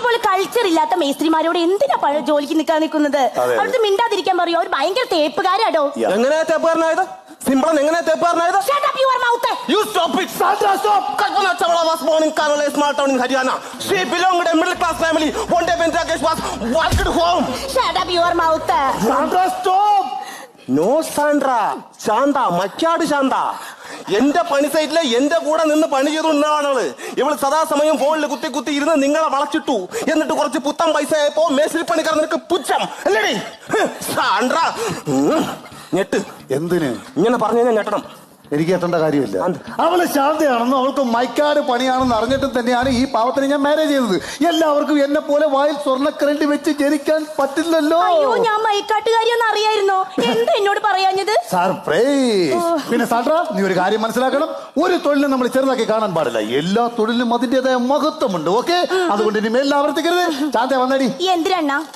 അതുപോലെ കൾച്ചർ ഇല്ലാത്ത മേസ്ത്രിമാരോട് എന്തിനാ പഴ ജോലിക്ക് നിൽക്കാൻ നിൽക്കുന്നത്? അവിടുന്ന് മിണ്ടാതിരിക്കാൻ പറയോ? ഒരു ഭയങ്കര തേപ്പുകാരോ എങ്ങനെ തേപ്പുകാരനായത്? സിംപിൾ എങ്ങനെ തേപ്പുകാരനായത്? ശാന്ത മറ്റാട് ശാന്താ എന്റെ പണി സൈറ്റിലെ എന്റെ കൂടെ നിന്ന് പണി ചെയ്തു ആളുകൾ ഇവൾ സദാസമയം ഫോണിൽ കുത്തി കുത്തി ഇരുന്ന് നിങ്ങളെ വളച്ചിട്ടു. എന്നിട്ട് കുറച്ച് പുത്തൻ പൈസ ആയപ്പോ മേശിരി പണിക്കാർ നിനക്ക് പുച്ഛം അല്ലേടി ഉം. ഞെട്ട്. എന്തിന്? ഇങ്ങനെ പറഞ്ഞു കഴിഞ്ഞാൽ ഞെട്ടണം. എനിക്ക് എത്തേണ്ട കാര്യമില്ല? അവൾ ശാന്തയാണെന്നും അവൾക്ക് മൈക്കാട് പണിയാണെന്ന് അറിഞ്ഞിട്ടും തന്നെയാണ് ഈ പാവത്തിനെ ഞാൻ മാരേജ് ചെയ്തത്. എല്ലാവർക്കും എന്നെ പോലെ വായിൽ സ്വർണക്കരണ്ടി വെച്ച് ജനിക്കാൻ പറ്റില്ലല്ലോ. അയ്യോ ഞാൻ മൈക്കാട്ടുകാരിയൊന്നും അറിയായിരുന്നോ? എന്താ എന്നോട് പറയാഞ്ഞത്? സർപ്രൈസ് പിന്നെ സാട്ര നീ ഒരു കാര്യം മനസ്സിലാക്കണം. ഒരു തൊഴിലും നമ്മൾ ചെറുതാക്കി കാണാൻ പാടില്ല. എല്ലാ തൊഴിലിനും അതിന്റേതായ മഹത്വമുണ്ട് ഓക്കെ? അതുകൊണ്ട് ഇനി മേലിൽ ആവർത്തിക്കരുത്. ചാത്ത വന്നടി. എന്തിനാ